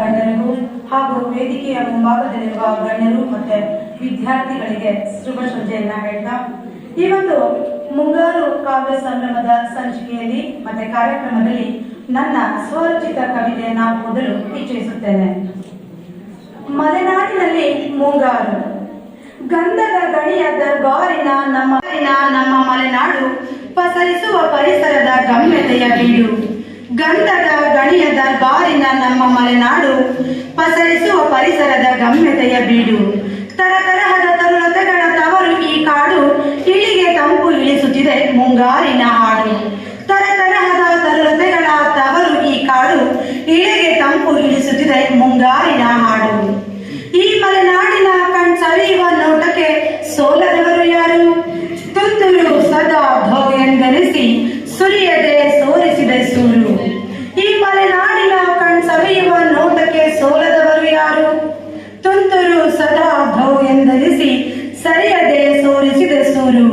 ಗಣ್ಯರಿಗೂ ಹಾಗೂ ವೇದಿಕೆಯ ಮುಂಭಾಗದಲ್ಲಿರುವ ಗಣ್ಯರು ಮತ್ತೆ ವಿದ್ಯಾರ್ಥಿಗಳಿಗೆ ಶುಭ ಸಂಜೆಯನ್ನ ಹೇಳ್ತಾ. ಇವತ್ತು ಮುಂಗಾರು ಕಾವ್ಯ ಸಂಭ್ರಮದ ಸಂಚಿಕೆಯಲ್ಲಿ ಮತ್ತೆ ಕಾರ್ಯಕ್ರಮದಲ್ಲಿ ನನ್ನ ಸ್ವರಚಿತ ಕವಿತೆಯನ್ನ ಓದಲು ಇಚ್ಛಿಸುತ್ತೇನೆ. ಮಲೆನಾಡಿನಲ್ಲಿ ಮುಂಗಾರು. ಗಂಧದ ಗಣಿಯ ದರ್ಬಾರಿನ ನಮ್ಮ ನಮ್ಮ ಮಲೆನಾಡು ಪಸರಿಸುವ ಪರಿಸರದ ಗಮ್ಯತೆಯ ಬೀಡು. ಗಂಧದ ಗಣಿಯದ ಬಾರಿನ ನಮ್ಮ ಮಲೆನಾಡು ಪಸರಿಸುವ ಪರಿಸರದ ಗಮ್ಯತೆಯ ಬೀಡು. ತರತರಹದ ತರುಲತೆಗಳ ತವರು ಈ ಕಾಡು ಇಳಿಗೆ ತಂಪು ಇಳಿಸುತ್ತಿದೆ ಮುಂಗಾರಿನ ಹಾಡು. ತರತರಹದ ತರುಲತೆಗಳ ತವರು ಈ ಕಾಡು ಇಳಿಗೆ ತಂಪು ಇಳಿಸುತ್ತಿದೆ ಮುಂಗಾರಿನ ಹಾಡು. ಈ ಮಲೆನಾಡಿನ ಕಣ್ ಸವಿಯುವ ನೋಟಕ್ಕೆ ಸೋಲದವರು ಯಾರು? ತುಂತುರು ಸದಾ ಧೋ ಎಂದೆನಿಸಿ ಸುರಿಯದೆ ಸವಿಯುವ ನೋಟಕ್ಕೆ ಸೋಲದವರು ಯಾರು? ತುಂತುರು ಸದಾ ಭೌ ಎಂದರಿಸಿ ಸರಿಯದೆ ಸೋರಿಸಿದ ಸೂರು.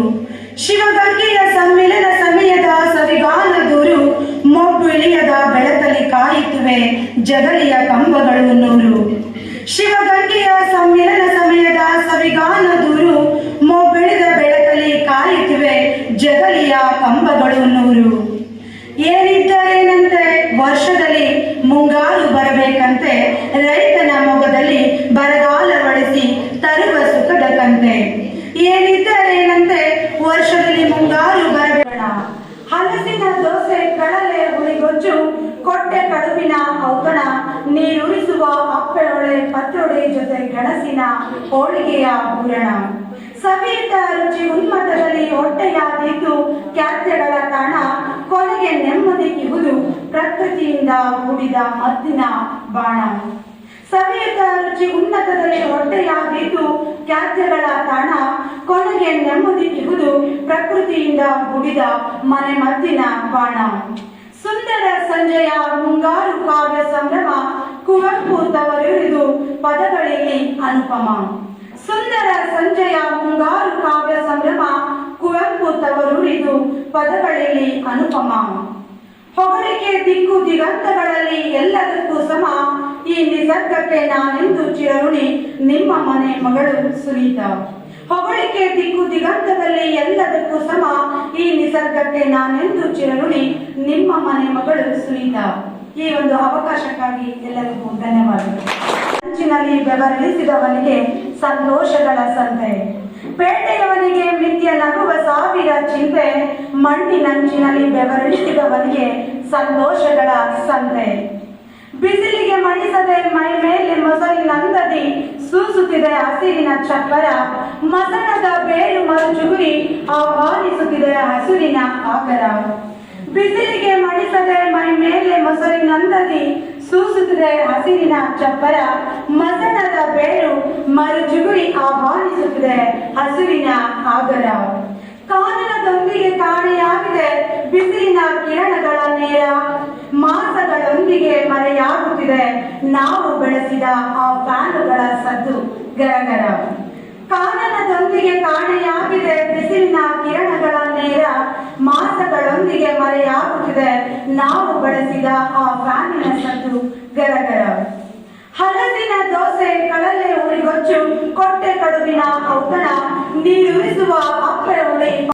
ಶಿವಗಂಗೆಯ ಸಮ್ಮಿಲನ ಸಮಯದ ಸವಿಗಾನ ದೂರು ಮೊಬ್ಬಿಳಿಯದ ಬೆಳಕಲಿ ಕಾಯಿತುವೆ ಜಗಲಿಯ ಕಂಬಗಳು ನೂರು. ಶಿವಗಂಗೆಯ ಸಮ್ಮಿಲನ ಸಮಯದ ಸವಿಗಾನ ದೂರು ಮೊಬ್ಬೆಳೆದ ಬೆಳಕಲಿ ಕಾಯಿತುವೆ ಜಗಲಿಯ ಕಂಬಗಳು ನೂರು. ಏನಿದ್ದರೇನಂತೆ ಏನಿದ್ದರೇನಂತೆ ವರ್ಷದಲ್ಲಿ ಮುಂಗಾರು ಬರಬೇಡ. ಹಲಸಿನ ದೋಸೆ ಕಡಲೆ ಹುಳಿಗೊಜ್ಜು ಕೊಟ್ಟೆ ಕಡುಬಿನ ಔಗಣ ನೀರುರಿಸುವ ಅಪ್ಪಳೊಳೆ ಪತ್ರೊಡೆ ಜೊತೆ ಗೆಣಸಿನ ಹೋಳಿಗೆಯ ಪೂರಣ ಸವಿತ ರುಚಿ ಉನ್ಮತದಲ್ಲಿ ಹೊಟ್ಟೆಯಾಗಿದ್ದು ಖ್ಯಾತ್ಯಗಳ ತಾಣ, ಕೊನೆಗೆ ನೆಮ್ಮದಿ ಇಹುದು ಪ್ರಕೃತಿಯಿಂದ ಕೂಡಿದ ಮದ್ದಿನ ಬಾಣ. ಸವಿತ ರುಚಿ ಉನ್ನತದಲ್ಲಿ ಹೊಟ್ಟೆಯಾಗಿದ್ದು ಖ್ಯಾತ್ಯಗಳ ತಾಣ ಕೊನೆಗೆ ನೆಮ್ಮದಿ ಇಹುದು ಪ್ರಕೃತಿಯಿಂದ ಕೂಡಿದ ಮನೆ ಮದ್ದಿನ ಬಾಣ. ಸುಂದರ ಸಂಜೆಯ ಮುಂಗಾರು ಕಾವ್ಯ ಸಂಭ್ರಮ ಕುವೆಂಪು ತವರಿಳಿದು ಪದಗಳಲ್ಲಿ ಅನುಪಮ. ಸುಂದರ ಸಂಜೆಯ ಮುಂಗಾರು ಕಾವ್ಯ ಸಂಭ್ರಮ ಕುವೆಂಪು ತವರುಳಿದು ಪದಗಳಲ್ಲಿ ಅನುಪಮ. ಹೊಗಳಿಕೆ ದಿಕ್ಕು ದಿಗಂತಗಳಲ್ಲಿ ಎಲ್ಲದಕ್ಕೂ ಸಮ. ಈ ನಿಸರ್ಗಕ್ಕೆ ನಾನೆಂದು ಚಿರರುಣಿ ನಿಮ್ಮ ಮಗಳು ಸುನೀತಾ. ಹೊಗಳಿಕೆ ದಿಕ್ಕು ದಿಗಂತದಲ್ಲಿ ಎಲ್ಲದಕ್ಕೂ ಸಮ. ಈ ನಿಸರ್ಗಕ್ಕೆ ನಾನೆಂದು ಚಿರಋಣಿ ನಿಮ್ಮ ಮನೆ ಮಗಳು ಸುನೀತಾ. ಈ ಒಂದು ಅವಕಾಶಕ್ಕಾಗಿ ಎಲ್ಲರಿಗೂ ಧನ್ಯವಾದಗಳು. ಅಂಚಿನಲ್ಲಿ ಬೆವರಿಳಿಸಿದವನಿಗೆ ಸಂತೋಷಗಳ ಸಂತೆ. ಪೇಟೆಯವನಿಗೆ ನಿತ್ಯ ನಗುವ ಸಾವಿರ ಚಿಂತೆ. ಮಣ್ಣಿನಂಚಿನಲ್ಲಿ ಬೆವರಿಸಿದವನಿಗೆ ಸಂತೋಷಗಳ ಸಂತೆ. ಬಿಸಿಲಿಗೆ ಮಣಿಸದೆ ಮೈ ಮೇಲೆ ಮೊಸರಿನಂದದಿ. ಸೂಸುತ್ತಿದೆ ಹಸಿರಿನ ಚಪ್ಪರ ಮಸಣದ ಬೇರು ಮರುಚುಗುರಿ ಆಹ್ವಾನಿಸುತ್ತಿದೆ ಹಸಿರಿನ ಆಗರ ಬಿಸಿಲಿಗೆ ಮಣಿಸದೆ ಮೈ ಮೇಲೆ ಮೊಸರಿನಂದದಿ ಸೂಸುತ್ತಿದೆ ಹಸಿರಿನ ಚಪ್ಪರ ಮಸಣದ ಬೇರು ಮರುಜುಗುರಿ ಆಹ್ವಾನಿಸುತ್ತಿದೆ ಹಸುರಿನ ಆಗರ ಕಾನನದೊಂದಿಗೆ ಕಾಣೆಯಾಗಿದೆ ಬಿಸಿಲಿನ ಕಿರಣಗಳ ನೇರ. ಮಾಸಗಳೊಂದಿಗೆ ಮರೆಯಾಗುತ್ತಿದೆ ನಾವು ಬೆಳೆಸಿದ ಆ ಫ್ಯಾನುಗಳ ಸದ್ದು ಗರಗರ. ಕಾನನದೊಂದಿಗೆ ಕಾಣೆಯಾಗಿದೆ, ಬಿಸಿಲಿನ ಕಿರಣಗಳ ನೇರ ಮಾಸಗಳೊಂದಿಗೆ ಮರೆಯಾಗುತ್ತಿದೆ. ನಾವು ಬಳಸಿದ ಆ ಫ್ಯಾನಿನ ಸದ್ದು ಗರಗರ. ಹಲಸಿನ ದೋಸೆ ಕಳಲೆ ಉರಿಗೊಚ್ಚು, ಕೊಟ್ಟೆ ಕಡುಬಿನ ಔತಣ ನೀರುರಿಸುವ ಅಪ್ಪರ ಹುಳಿ